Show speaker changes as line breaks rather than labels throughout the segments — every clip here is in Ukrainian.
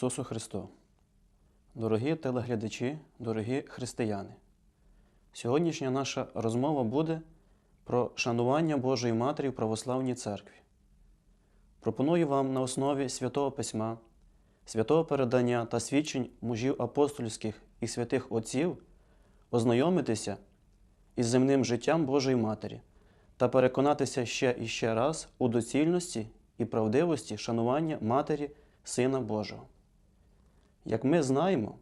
Ісусу Христу! Дорогі телеглядачі, дорогі християни! Сьогоднішня наша розмова буде про шанування Божої Матері в Православній Церкві. Пропоную вам на основі Святого Письма, святого передання та свідчень мужів апостольських і святих Отців ознайомитися із земним життям Божої Матері та переконатися ще і ще раз у доцільності і правдивості шанування Матері Сина Божого. Як ми знаємо,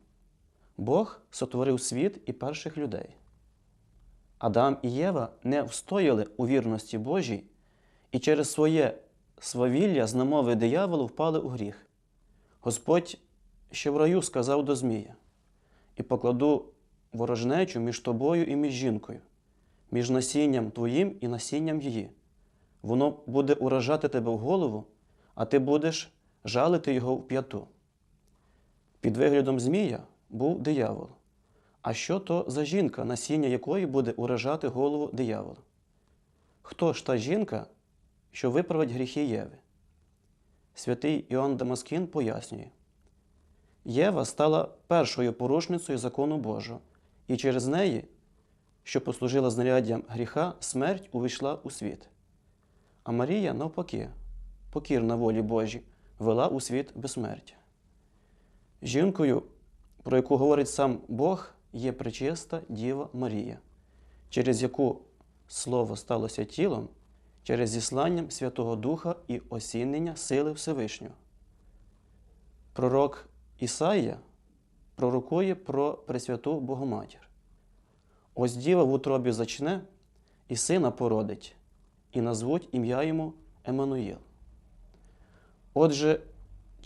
Бог сотворив світ і перших людей. Адам і Єва не встояли у вірності Божій і через своє свавілля з намови дияволу впали у гріх. Господь ще в раю сказав до Змія: І покладу ворожнечу між тобою і між жінкою, між насінням твоїм і насінням її. Воно буде уражати тебе в голову, а ти будеш жалити його в п'яту. Під виглядом Змія був диявол. А що то за жінка, насіння якої буде уражати голову диявола? Хто ж та жінка, що виправить гріхи Єви? Святий Іоанн Дамаскін пояснює: Єва стала першою порушницею закону Божого, і через неї, що послужила знаряддям гріха, смерть увійшла у світ. А Марія, навпаки, покірна волі Божій, вела у світ безсмертя. Жінкою, про яку говорить сам Бог, є пречиста Діва Марія, через яку Слово сталося тілом через зісланням Святого Духа і осінення сили Всевишнього. Пророк Ісаїя пророкує про Пресвяту Богоматір. Ось діва в утробі зачне, і сина породить, і назвуть ім'я йому Еммануїл. Отже,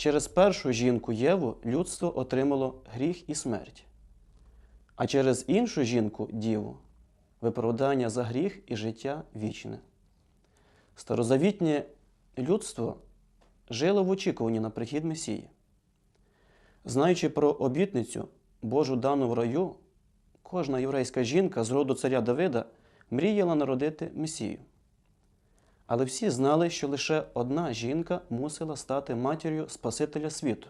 через першу жінку Єву людство отримало гріх і смерть, а через іншу жінку Діву виправдання за гріх і життя вічне. Старозавітнє людство жило в очікуванні на прихід Месії. Знаючи про обітницю Божу дану в раю, кожна єврейська жінка з роду царя Давида мріяла народити Месію. Але всі знали, що лише одна жінка мусила стати матір'ю Спасителя світу.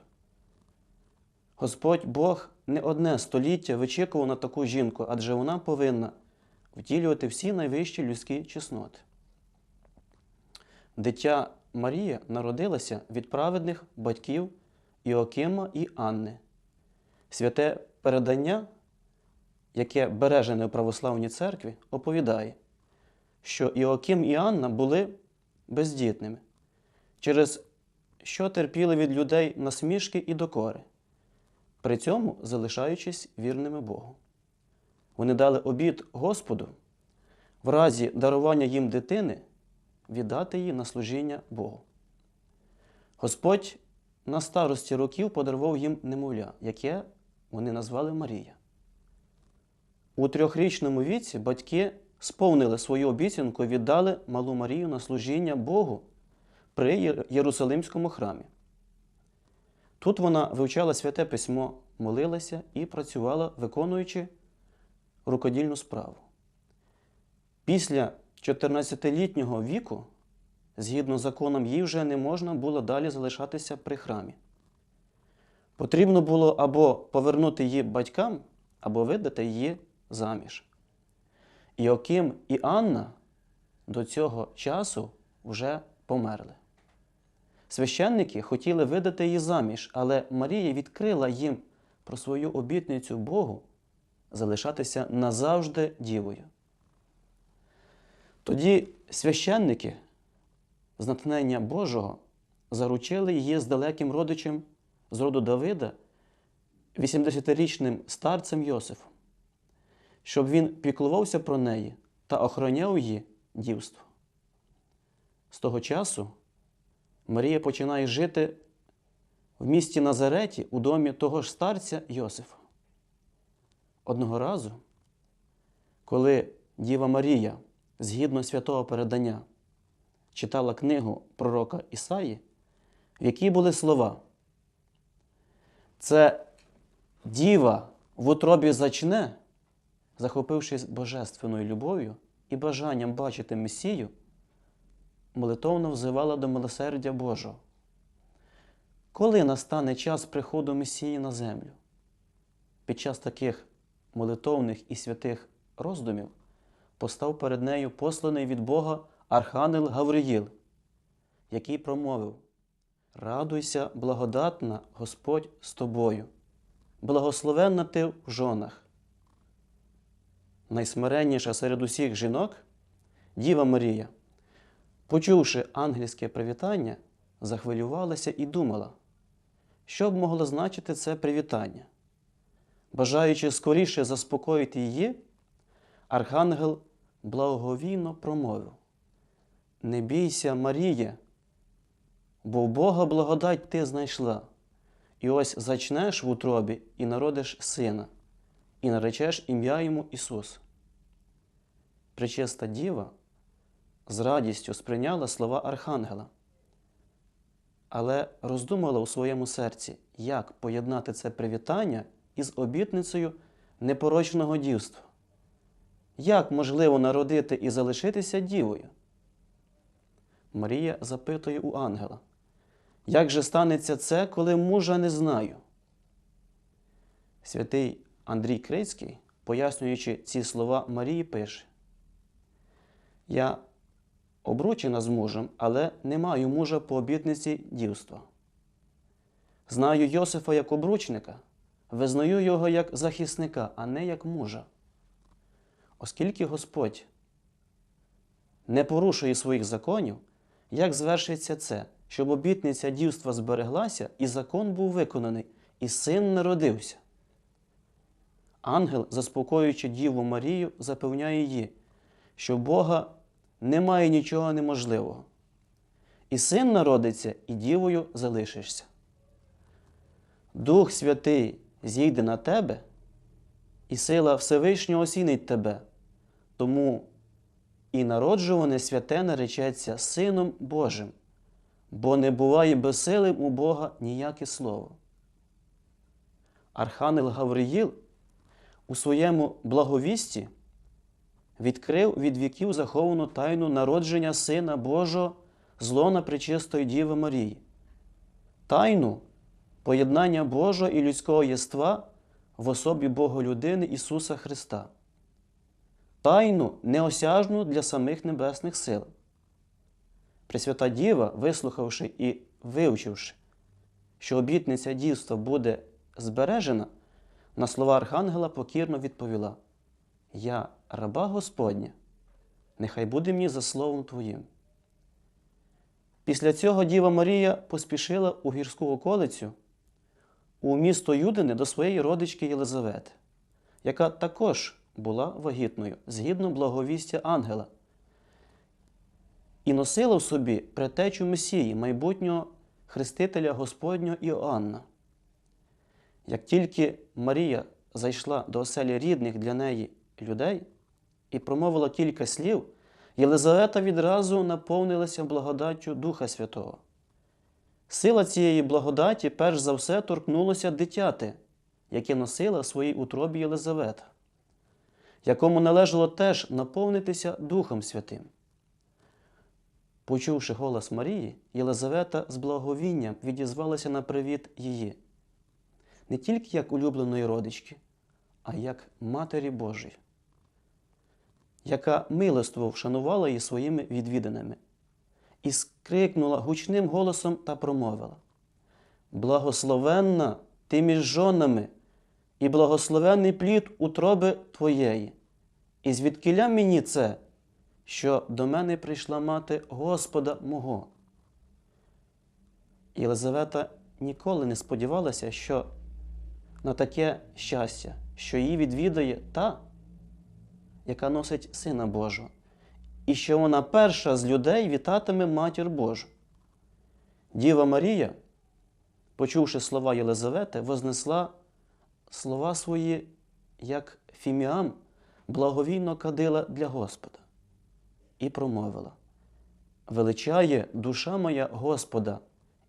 Господь Бог не одне століття вичікував на таку жінку, адже вона повинна втілювати всі найвищі людські чесноти. Дитя Марія народилася від праведних батьків Іокима і Анни. Святе передання, яке бережене в православній церкві, оповідає, що Іоким і Анна були бездітними, через що терпіли від людей насмішки і докори, при цьому залишаючись вірними Богу. Вони дали обід Господу в разі дарування їм дитини віддати її на служіння Богу. Господь на старості років подарував їм немовля, яке вони назвали Марія. У трьохрічному віці батьки сповнили свою обіцянку і віддали малу Марію на служіння Богу при Єрусалимському храмі. Тут вона вивчала святе письмо, молилася і працювала, виконуючи рукодільну справу. Після 14-літнього віку, згідно законом, їй вже не можна було далі залишатися при храмі. Потрібно було або повернути її батькам, або видати її заміж. Іоким і Анна до цього часу вже померли. Священники хотіли видати її заміж, але Марія відкрила їм про свою обітницю Богу залишатися назавжди дівою. Тоді священники з натхнення Божого заручили її з далеким родичем з роду Давида, 80-річним старцем Йосифом, щоб він піклувався про неї та охороняв її дівство. З того часу Марія починає жити в місті Назареті у домі того ж старця Йосифа. Одного разу, коли Діва Марія, згідно святого передання, читала книгу пророка Ісаї, в якій були слова. Це діва в утробі зачне, захопившись божественною любов'ю і бажанням бачити Месію, молитовно взивала до милосердя Божого. коли настане час приходу Месії на землю? Під час таких молитовних і святих роздумів постав перед нею посланий від Бога Архангел Гавриїл, який промовив: Радуйся, благодатна Господь з тобою, благословенна ти в жонах. Найсмиренніша серед усіх жінок, Діва Марія, почувши ангельське привітання, захвилювалася і думала, що б могло значити це привітання. Бажаючи скоріше заспокоїти її, архангел благовійно промовив: Не бійся, Маріє, бо в Бога благодать ти знайшла, і ось зачнеш в утробі і народиш сина, і наречеш ім'я йому Ісус. Пречиста діва з радістю сприйняла слова архангела, але роздумала у своєму серці, як поєднати це привітання із обітницею непорочного дівства. Як можливо народити і залишитися дівою? Марія запитує у ангела, як же станеться це, коли мужа не знаю? Святий Андрій Крицький, пояснюючи ці слова Марії, пише: Я обручена з мужем, але не маю мужа по обітниці дівства. Знаю Йосифа як обручника, визнаю його як захисника, а не як мужа. Оскільки Господь не порушує своїх законів, як звершиться це, щоб обітниця дівства збереглася і закон був виконаний, і син народився? Ангел, заспокоюючи Діву Марію, запевняє її, що в Бога немає нічого неможливого. І син народиться, і дівою залишишся. Дух Святий зійде на тебе, і сила Всевишнього осінить тебе, тому і народжуване святе наречеться Сином Божим, бо не буває безсилим у Бога ніяке слово. Архангел Гавриїл у своєму благовісті відкрив від віків заховану тайну народження Сина Божого з лона Пречистої Діви Марії, тайну поєднання Божого і людського єства в особі Боголюдини Ісуса Христа, тайну неосяжну для самих небесних сил. Пресвята Діва, вислухавши і вивчивши, що обітниця дівства буде збережена, на слова Архангела покірно відповіла: Я раба Господня, нехай буде мені за словом Твоїм. Після цього Діва Марія поспішила у гірську околицю у місто Юдине до своєї родички Єлизавети, яка також була вагітною згідно благовістя ангела, і носила в собі претечу Месії, майбутнього хрестителя Господнього Іоанна. Як тільки Марія зайшла до оселі рідних для неї людей і промовила кілька слів, Єлизавета відразу наповнилася благодаттю Духа Святого. Сила цієї благодаті перш за все торкнулося дитяти, яке носила в своїй утробі Єлизавета, якому належало теж наповнитися Духом Святим. Почувши голос Марії, Єлизавета з благовінням відізвалася на привіт її, не тільки як улюбленої родички, а як Матері Божої, яка милоство вшанувала її своїми відвіданими і скрикнула гучним голосом та промовила: Благословенна ти між жонами, і благословенний плід утроби твоєї. І звідкиля мені це, що до мене прийшла мати Господа мого. Єлизавета ніколи не сподівалася, що на таке щастя, що її відвідає та, яка носить Сина Божого і що вона перша з людей вітатиме матір Божу. Діва Марія, почувши слова Єлизавети, вознесла слова свої, як фіміам, благовійно кадила для Господа, і промовила: Величає душа моя Господа,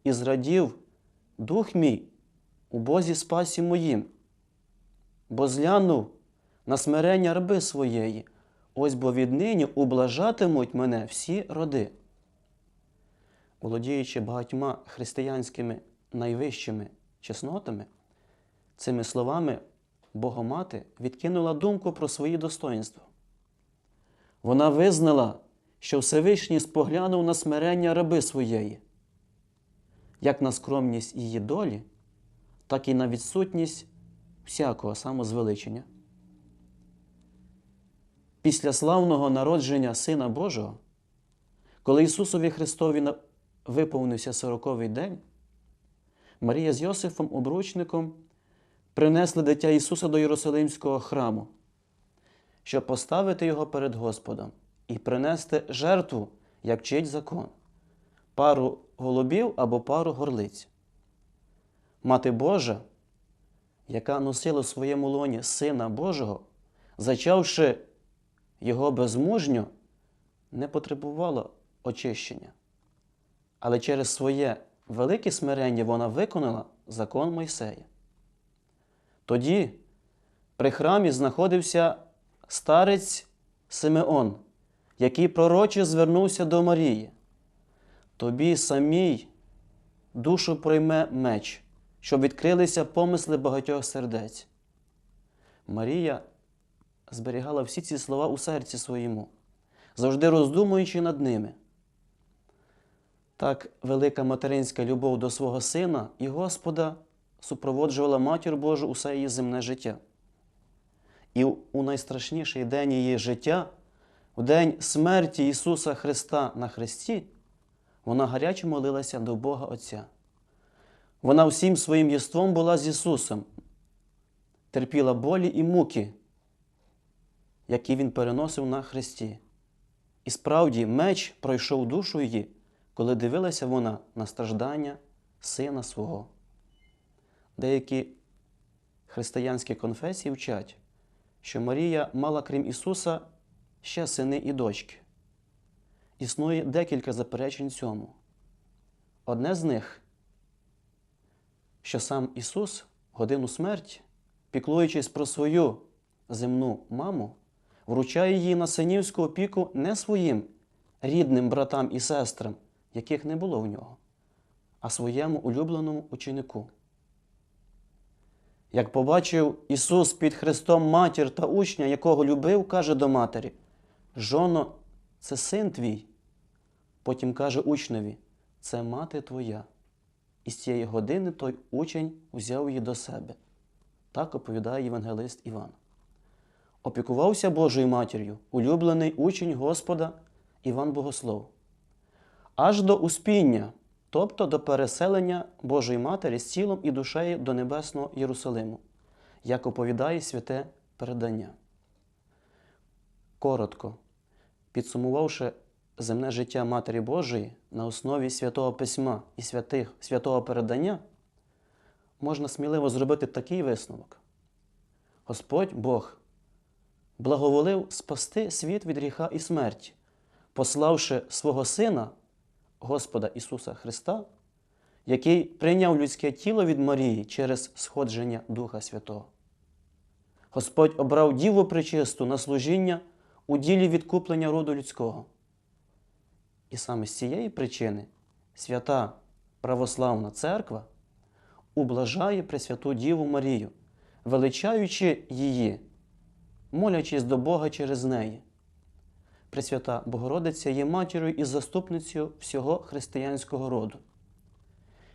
і зрадів дух мій у Бозі спасі моїм, бо зглянув на смирення раби своєї. Ось бо віднині ублажатимуть мене всі роди. Володіючи багатьма християнськими найвищими чеснотами, цими словами Богомати відкинула думку про свої достоїнства. Вона визнала, що Всевишній споглянув на смирення раби своєї, як на скромність її долі, так і на відсутність всякого самозвеличення. Після славного народження Сина Божого, коли Ісусові Христові виповнився сороковий день, Марія з Йосифом, обручником, принесли дитя Ісуса до Єрусалимського храму, щоб поставити його перед Господом і принести жертву, як вчить закон, пару голубів або пару горлиць. Мати Божа, яка носила в своєму лоні Сина Божого, зачавши його безмужньо, не потребувала очищення. Але через своє велике смирення вона виконала закон Мойсея. Тоді при храмі знаходився старець Симеон, який пророче звернувся до Марії. Тобі самій душу прийме меч, щоб відкрилися помисли багатьох сердець. Марія зберігала всі ці слова у серці своєму, завжди роздумуючи над ними. Так велика материнська любов до свого сина і Господа супроводжувала Матір Божу усе її земне життя. І у найстрашніший день її життя, в день смерті Ісуса Христа на Христі, вона гаряче молилася до Бога Отця. Вона всім своїм єством була з Ісусом, терпіла болі і муки, які Він переносив на Христі. І справді меч пройшов душу її, коли дивилася вона на страждання сина свого. Деякі християнські конфесії вчать, що Марія мала, крім Ісуса, ще сини і дочки. Існує декілька заперечень цьому. Одне з них, що сам Ісус годину смерті, піклуючись про свою земну маму, вручає її на синівську опіку не своїм рідним братам і сестрам, яких не було в нього, а своєму улюбленому ученику. Як побачив Ісус під Христом матір та учня, якого любив, каже до матері: Жоно, це син твій. Потім каже учневі, це мати твоя. І з цієї години той учень взяв її до себе. Так оповідає євангелист Іван. Опікувався Божою матір'ю, улюблений учень Господа Іван Богослов. Аж до успіння, тобто до переселення Божої Матері з тілом і душею до Небесного Єрусалиму, як оповідає святе передання. Коротко, підсумувавши земне життя Матері Божої на основі святого Письма і святих, святого передання, можна сміливо зробити такий висновок. Господь Бог благоволив спасти світ від гріха і смерті, пославши свого Сина, Господа Ісуса Христа, який прийняв людське тіло від Марії через сходження Духа Святого. Господь обрав Діву причисту на служіння у ділі відкуплення роду людського. І саме з цієї причини свята Православна Церква ублажає Пресвяту Діву Марію, величаючи її, молячись до Бога через неї. Пресвята Богородиця є матір'ю і заступницею всього християнського роду.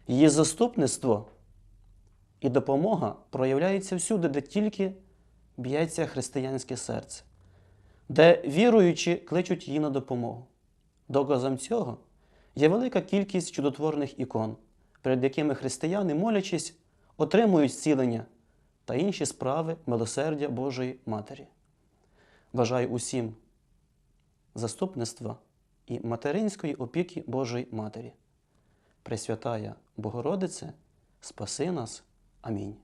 Її заступництво і допомога проявляється всюди, де тільки б'ється християнське серце, де віруючі кличуть її на допомогу. Доказом цього є велика кількість чудотворних ікон, перед якими християни, молячись, отримують зцілення та інші справи милосердя Божої Матері. Бажаю усім заступництва і материнської опіки Божої Матері. Пресвятая Богородице, спаси нас. Амінь.